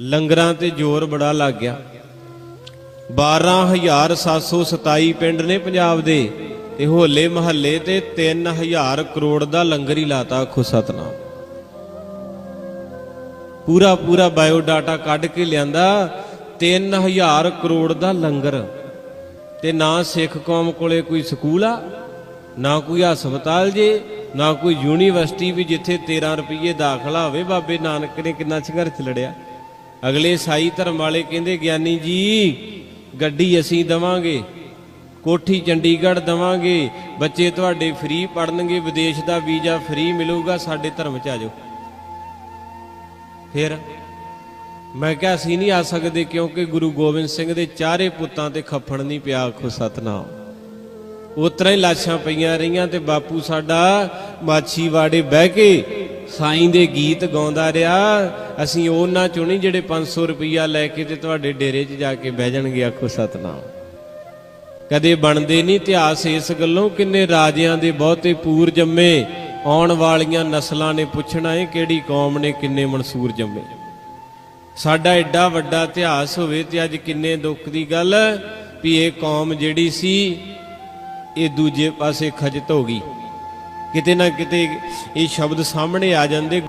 ਲੰਗਰਾਂ ਤੇ ਜ਼ੋਰ ਬੜਾ ਲੱਗ ਗਿਆ। 12727 ਪਿੰਡ ਨੇ ਪੰਜਾਬ ਦੇ ਤੇ ਹੋਲੇ ਮਹੱਲੇ ਤੇ 3000 ਕਰੋੜ ਦਾ ਲੰਗਰ ਹੀ ਲਾਤਾ ਆਖੋ ਸਤਨਾਮ। ਪੂਰਾ ਪੂਰਾ ਬਾਇਓ ਡਾਟਾ ਕੱਢ ਕੇ ਲਿਆਂਦਾ 3000 ਕਰੋੜ ਦਾ ਲੰਗਰ। ਤੇ ਨਾ ਸਿੱਖ ਕੌਮ ਕੋਲੇ ਕੋਈ ਸਕੂਲ ਆ, ਨਾ ਕੋਈ ਹਸਪਤਾਲ ਜੇ, ਨਾ ਕੋਈ ਯੂਨੀਵਰਸਿਟੀ ਵੀ ਜਿੱਥੇ 13 ਰੁਪਏ ਦਾਖਲਾ ਹੋਵੇ। ਬਾਬੇ ਨਾਨਕ ਨੇ ਕਿੰਨਾ ਸੰਘਰਸ਼ ਲੜਿਆ। ਅਗਲੇ ਈਸਾਈ ਧਰਮ ਵਾਲੇ ਕਹਿੰਦੇ, ਗਿਆਨੀ ਜੀ, ਗੱਡੀ ਅਸੀਂ ਦਵਾਂਗੇ, ਕੋਠੀ ਚੰਡੀਗੜ੍ਹ ਦਵਾਂਗੇ, ਬੱਚੇ ਤੁਹਾਡੇ ਫ੍ਰੀ ਪੜਨਗੇ ਵਿਦੇਸ਼ ਦਾ ਵੀਜ਼ਾ ਫ੍ਰੀ ਮਿਲੂਗਾ, ਸਾਡੇ ਧਰਮ ਚ ਆ ਜਾਓ। ਫਿਰ ਮੈਂ ਕਿਹਾ ਅਸੀਂ ਨਹੀਂ ਆ ਸਕਦੇ ਕਿਉਂਕਿ ਗੁਰੂ ਗੋਬਿੰਦ ਸਿੰਘ ਦੇ ਚਾਰੇ ਪੁੱਤਾਂ ਤੇ ਖੱਫਣ ਨਹੀਂ ਪਿਆ, ਆਖੋ ਸਤਨਾਮ। ਉਤਰਾ ਹੀ ਲਾਸ਼ਾਂ ਪਈਆਂ ਰਹੀਆਂ ਤੇ ਬਾਪੂ ਸਾਡਾ ਮਾਛੀਵਾੜੇ ਬਹਿ ਕੇ ਸਾਈਂ ਦੇ ਗੀਤ ਗਾਉਂਦਾ ਰਿਹਾ। ਅਸੀਂ ਉਹਨਾਂ ਚੋਂ ਨਹੀਂ ਜਿਹੜੇ 500 ਰੁਪਈਆ ਲੈ ਕੇ ਤੇ ਤੁਹਾਡੇ ਡੇਰੇ 'ਚ ਜਾ ਕੇ ਬਹਿ ਜਾਣਗੇ, ਆਖੋ ਸਤਨਾਮ। ਕਦੇ ਬਣਦੇ ਨਹੀਂ ਇਤਿਹਾਸ ਇਸ ਗੱਲੋਂ, ਕਿੰਨੇ ਰਾਜਿਆਂ ਦੇ ਬਹੁਤੇ ਪੂਰ ਜੰਮੇ, ਆਉਣ ਵਾਲੀਆਂ ਨਸਲਾਂ ਨੇ ਪੁੱਛਣਾ ਏ ਕਿਹੜੀ ਕੌਮ ਨੇ ਕਿੰਨੇ ਮਨਸੂਰ ਜੰਮੇ। ਸਾਡਾ ਐਡਾ ਵੱਡਾ ਇਤਿਹਾਸ ਹੋਵੇ ਤੇ ਅੱਜ ਕਿੰਨੇ ਦੁੱਖ ਦੀ ਗੱਲ ਵੀ ਇਹ ਕੌਮ ਜਿਹੜੀ ਸੀ, ਇਹ ਦੂਜੇ ਪਾਸੇ ਖਜਤ ਹੋ ਗਈ। ਕਿਤੇ ਨਾ ਕਿਤੇ ਇਹ ਸ਼ਬਦ ਸਾਹਮਣੇ ਆ ਜਾਂਦੇ।